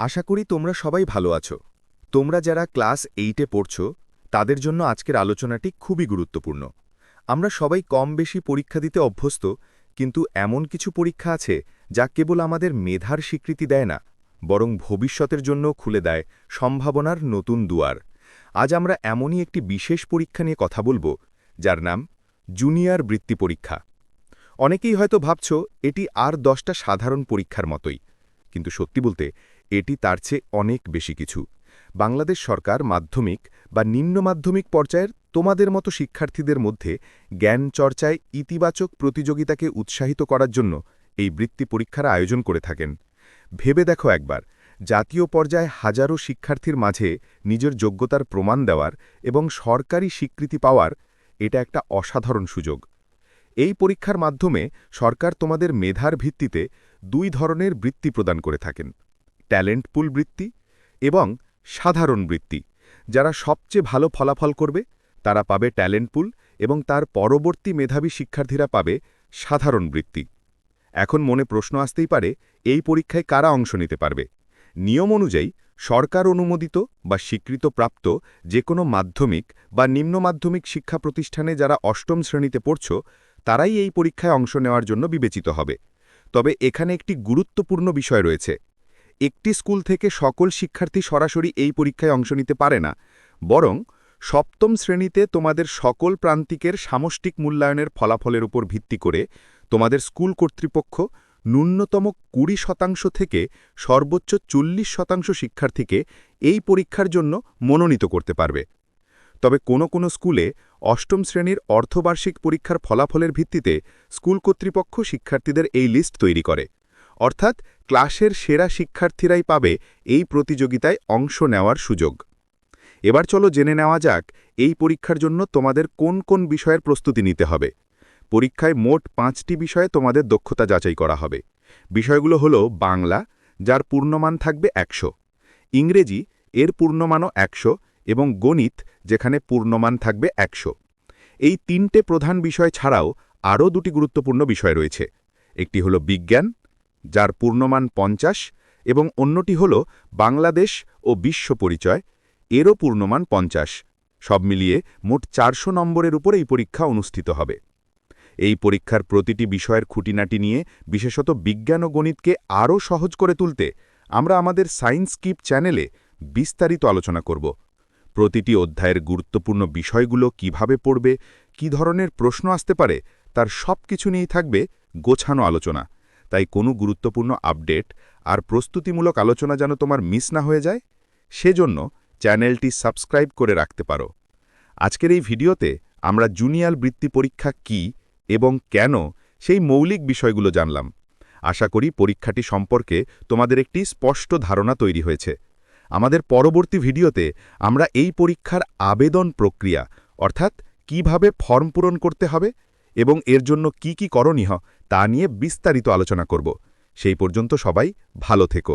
আশা করি তোমরা সবাই ভালো আছো। তোমরা যারা ক্লাস এইটে পড়ছ, তাদের জন্য আজকের আলোচনাটি খুবই গুরুত্বপূর্ণ। আমরা সবাই কম বেশি পরীক্ষা দিতে অভ্যস্ত, কিন্তু এমন কিছু পরীক্ষা আছে যা কেবল আমাদের মেধার স্বীকৃতি দেয় না, বরং ভবিষ্যতের জন্য খুলে দেয় সম্ভাবনার নতুন দুয়ার। আজ আমরা এমনই একটি বিশেষ পরীক্ষা নিয়ে কথা বলব, যার নাম জুনিয়র বৃত্তি পরীক্ষা। অনেকেই হয়তো ভাবছ, এটি আর দশটা সাধারণ পরীক্ষার মতোই, কিন্তু সত্যি বলতে এটি তার চেয়ে অনেক বেশি কিছু। বাংলাদেশ সরকার মাধ্যমিক বা নিম্ন মাধ্যমিক পর্যায়ের তোমাদের মতো শিক্ষার্থীদের মধ্যে জ্ঞান চর্চায় ইতিবাচক প্রতিযোগিতাকে উৎসাহিত করার জন্য এই বৃত্তি পরীক্ষার আয়োজন করে থাকেন। ভেবে দেখো একবার, জাতীয় পর্যায়ে হাজারো শিক্ষার্থীর মাঝে নিজের যোগ্যতার প্রমাণ দেওয়ার এবং সরকারি স্বীকৃতি পাওয়ার এটা একটা অসাধারণ সুযোগ। এই পরীক্ষার মাধ্যমে সরকার তোমাদের মেধার ভিত্তিতে দুই ধরনের বৃত্তি প্রদান করে থাকেন। ট্যালেন্ট পুল বৃত্তি এবং সাধারণ বৃত্তি। যারা সবচেয়ে ভালো ফলাফল করবে, তারা পাবে ট্যালেন্ট পুল এবং তার পরবর্তী মেধাবী শিক্ষার্থীরা পাবে সাধারণ বৃত্তি। এখন মনে প্রশ্ন আসতেই পারে, এই পরীক্ষায় কারা অংশ নিতে পারবে? নিয়ম অনুযায়ী, সরকার অনুমোদিত বা স্বীকৃতপ্রাপ্ত যে কোনো মাধ্যমিক বা নিম্ন মাধ্যমিক শিক্ষা প্রতিষ্ঠানে যারা অষ্টম শ্রেণীতে পড়ছ, তারাই এই পরীক্ষায় অংশ নেওয়ার জন্য বিবেচিত হবে। তবে এখানে একটি গুরুত্বপূর্ণ বিষয় রয়েছে। একটি স্কুল থেকে সকল শিক্ষার্থী সরাসরি এই পরীক্ষায় অংশ নিতে পারে না, বরং সপ্তম শ্রেণীতে তোমাদের সকল প্রান্তিকের সামষ্টিক মূল্যায়নের ফলাফলের উপর ভিত্তি করে তোমাদের স্কুল কর্তৃপক্ষ ন্যূনতম কুড়ি শতাংশ থেকে সর্বোচ্চ চল্লিশ শতাংশ শিক্ষার্থীকে এই পরীক্ষার জন্য মনোনীত করতে পারবে। তবে কোনো কোনো স্কুলে অষ্টম শ্রেণির অর্ধবার্ষিক পরীক্ষার ফলাফলের ভিত্তিতে স্কুল কর্তৃপক্ষ শিক্ষার্থীদের এই লিস্ট তৈরি করে। অর্থাৎ ক্লাসের সেরা শিক্ষার্থীরাই পাবে এই প্রতিযোগিতায় অংশ নেওয়ার সুযোগ। এবার চলো জেনে নেওয়া যাক, এই পরীক্ষার জন্য তোমাদের কোন কোন বিষয়ের প্রস্তুতি নিতে হবে। পরীক্ষায় মোট পাঁচটি বিষয়ে তোমাদের দক্ষতা যাচাই করা হবে। বিষয়গুলো হলো বাংলা, যার পূর্ণমান থাকবে একশো, ইংরেজি, এর পূর্ণমানও একশো এবং গণিত, যেখানে পূর্ণমান থাকবে একশো। এই তিনটে প্রধান বিষয় ছাড়াও আরও দুটি গুরুত্বপূর্ণ বিষয় রয়েছে। একটি হলো বিজ্ঞান যার পূর্ণমান পঞ্চাশ এবং অন্যটি হল বাংলাদেশ ও বিশ্ব পরিচয়, এরও পূর্ণমান পঞ্চাশ। সব মিলিয়ে মোট চারশো নম্বরের উপর এই পরীক্ষা অনুষ্ঠিত হবে। এই পরীক্ষার প্রতিটি বিষয়ের খুঁটিনাটি নিয়ে, বিশেষত বিজ্ঞান ও গণিতকে আরও সহজ করে তুলতে, আমরা আমাদের সায়েন্স কিপ চ্যানেলে বিস্তারিত আলোচনা করব। প্রতিটি অধ্যায়ের গুরুত্বপূর্ণ বিষয়গুলো কীভাবে পড়বে, কি ধরনের প্রশ্ন আসতে পারে, তার সব কিছু নিয়েই থাকবে গোছানো আলোচনা। তাই কোনো গুরুত্বপূর্ণ আপডেট আর প্রস্তুতিমূলক আলোচনা যেন তোমার মিস না হয়ে যায়, সেজন্য চ্যানেলটি সাবস্ক্রাইব করে রাখতে পারো। আজকের এই ভিডিওতে আমরা জুনিয়র বৃত্তি পরীক্ষা কি এবং কেন সেই মৌলিক বিষয়গুলো জানলাম। আশা করি পরীক্ষাটি সম্পর্কে তোমাদের একটি স্পষ্ট ধারণা তৈরি হয়েছে। আমাদের পরবর্তী ভিডিওতে আমরা এই পরীক্ষার আবেদন প্রক্রিয়া, অর্থাৎ কীভাবে ফর্ম পূরণ করতে হবে এবং এর জন্য কি কি করণীয় তা নিয়ে বিস্তারিত আলোচনা করব। সেই পর্যন্ত সবাই ভালো থেকো।